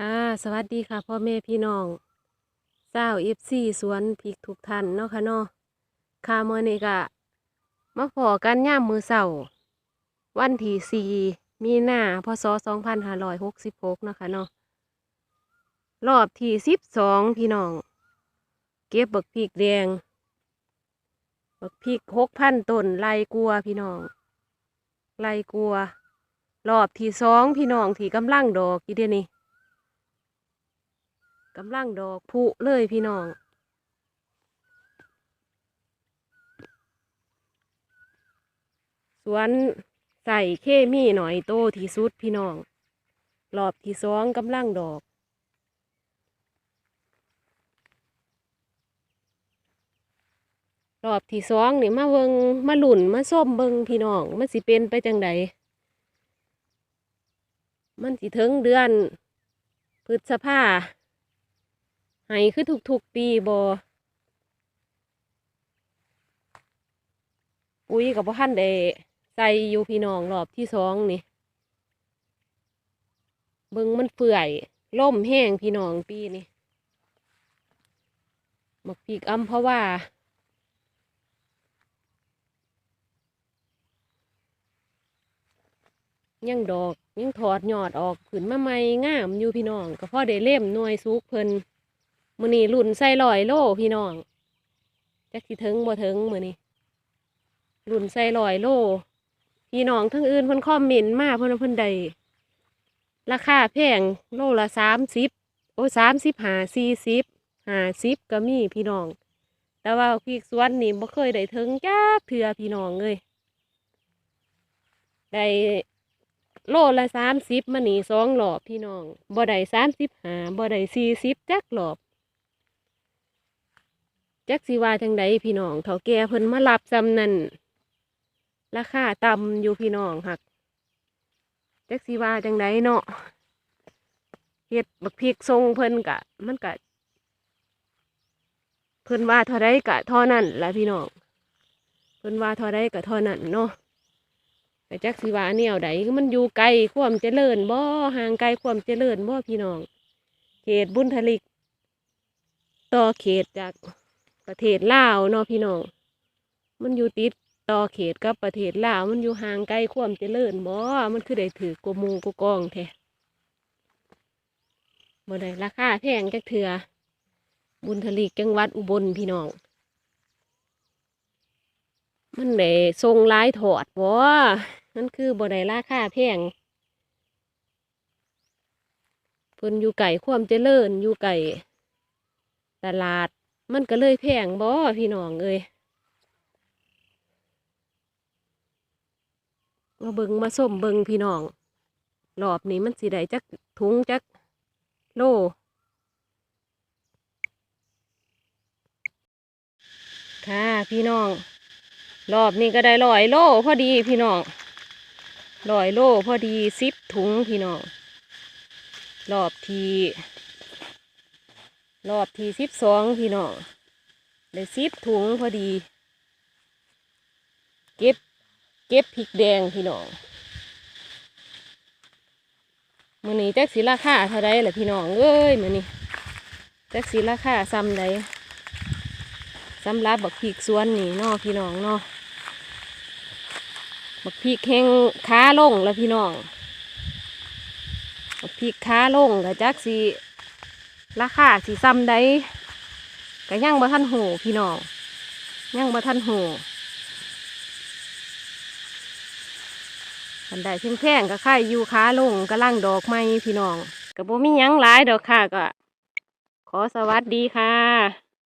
ค่ะสวัสดีค่ะพ่อแม่พี่น้องเศร้าเอฟซีสวนพริกทุกท่านเนาะค่ะเนาะค่ะเมื่อนี้ก็มาพอกันย่ามมือเสาวันที่สี่มีนาพศสองพันห้าร้อยหกสิบหกเนาะค่ะเนาะรอบที่สิบสองพี่น้อง เก็บบักพริกแดง บักพริกหกพันต้นไล่กลัวพี่น้องไล่กลัว รอบที่สองพี่น้องที่กำลังดอกอยู่เดียนี้ กำลังดอกผุเลยพี่น้องสวนใส่เคมีหน่อยโตที่สุดพี่น้องรอบที่สองกำลังดอกรอบที่สองนี่มาเบิงมาหลุ่นมาส้มเบิงพี่น้อง มันสิเป็นไปจังใดมันสิถึงเดือนพฤษภา ให้คือทุกๆปีบอปุ๋ยกับพ่ท่านได้ใส่อยู่พี่น้องรอบที่สองนี่เบิงมันเปื่อยล่มแห้งพี่น้องปีนี่หมักปีกอ้ำเพราะว่า ยังดอกยังถอดยอดออกขึ้นมาใหม่งามอยู่พี่น้องก็พ่อได้เล่มหน่วยสุกเพิ่น มือนี้รุ่นใส่ลอยโลพี่น้องจักสิถึงบ่ถึงมือนี้รุ่นใส่ลอยโล พี่น้องทั้งอื่นเพิ่นคอมเมนต์มาเพิ่นเพิ่นได้ราคาแพงโลละสามสิบโอ้สามสิบห้าสี่สิบห้าสิบก็มีพี่น้อง แต่ว่าพริกสวนนี่บ่เคยได้ถึงจักเทื่อพี่น้องเลยได้โลละสามสิบมานี่สองหลอบพี่น้องบ่ได้สามสิบหาบ่ได้สี่สิบจักหลอบ จักสิว่าจังใดพี่น้องเฒ่าแก่เพิ่นมารับจำนั่นราคาต่ำอยู่พี่น้องหักจักสิว่าจังใดเนาะเฮ็ดบักพริกทรงเพิ่นกะ มันกะ เพิ่นว่าเท่าใดกะท่านั้นละพี่น้องเพิ่นว่าเท่าใดกะท่านั้นเนาะแต่จักสิว่าแนวใดมันอยู่ไกลความเจริญบ่ห่างไกลความเจริญบ่พี่น้องเขตบุญทลิก ต่อเขตจาก ประเทศลาวเนาะพี่น้องมันอยู่ติดต่อเขตกับประเทศลาวมันอยู่ห่างไกลความเจริญบ่มันคือได้ถือกมูกกองแท้บ่ได้ราคาแพงจักเถือบุญทลิกจังหวัดอุบลพี่น้องมันได้ทรงลายถอดบ่นั่นคือบ่ได้ราคาแพงเพิ่นอยู่ไก่ความเจริญอยู่ไก่ตลาด มันก็เลยแพงบ่พี่น้องเอ้ยมาเบิงมาส้มเบิงพี่น้องรอบนี้มันสิได้จักถุงจักโลค่ะพี่น้อง รอบนี้ก็ได้ร้อยโลพอดีพี่น้องร้อยโลพอดีสิบถุงพี่น้องรอบที่ รอบที่สิบสองพี่น้องได้สิบถุงพอดี เก็บ เก็บพริกแดงพี่น้องมือนี้แจ็คสีราคาเท่าไรล่ะพี่น้องเอ้ยมือนี้แจ็คสีราคาซ้ำใดสำรับบักพริกสวนนี่นาะพี่น้องนาะบักพริกแห้งค้าลงแล้วพี่น้องบักพริกค้าลงกับจักสี ราคาสีซ้ำได้ก็ยังบะท่านหูพี่น้องยังบะท่านหูอันใดเพียงแพงก็ค่ายอยู่ค้าลงกำลังดอกไม้พี่น้องกับ่มียังหลายดอกค่ะก็ ขอสวัสดีค่ะ